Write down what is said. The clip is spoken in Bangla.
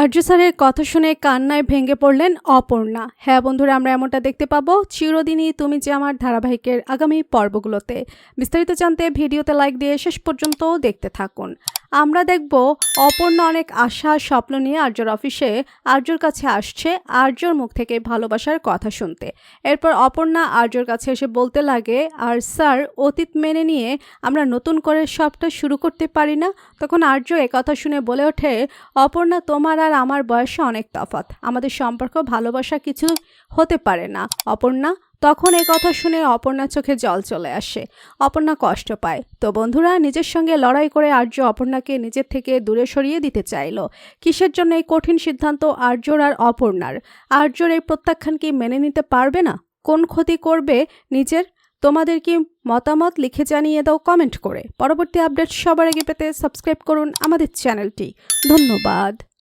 আর্য স্যারের কথা শুনে কান্নায় ভেঙে পড়লেন অপর্ণা। হ্যাঁ বন্ধুরা, আমরা এমনটা দেখতে পাবো। চিরদিনই তুমি যে আমার ধারাবাহিকের আগামী পর্বগুলোতে বিস্তারিত জানতে ভিডিওতে লাইক দিয়ে শেষ পর্যন্ত দেখতে থাকুন। আমরা দেখব অপর্ণা অনেক আশা, স্বপ্ন নিয়ে আর্যর অফিসে আর্যর কাছে আসছে আর্যর মুখ থেকে ভালোবাসার কথা শুনতে। এরপর অপর্ণা আর্যর কাছে এসে বলতে লাগে, আর স্যার, অতীত মেনে নিয়ে আমরা নতুন করে সবটা শুরু করতে পারি না? তখন আর্য কথা শুনে বলে ওঠে, অপর্ণা, তোমার আর আমার বয়সে অনেক তফাৎ। আমাদের সম্পর্ক ভালোবাসা কিছু হতে পারে না। অপর্ণা, তখন এই কথা শুনে অপর্ণার চোখে জল চলে আসে। অপর্ণা কষ্ট পায়। তো বন্ধুরা, নিজের সঙ্গে লড়াই করে আর্য অপর্ণাকে নিজের থেকে দূরে সরিয়ে দিতে চাইল। কিসের জন্য এই কঠিন সিদ্ধান্ত আর্যর আর অপর্ণার? আর্যর এই প্রত্যাখ্যান কি মেনে নিতে পারবে না? কোন ক্ষতি করবে নিজের? তোমাদের কি মতামত লিখে জানিয়ে দাও কমেন্ট করে। পরবর্তী আপডেট সবার আগে পেতে সাবস্ক্রাইব করুন আমাদের চ্যানেলটি। ধন্যবাদ।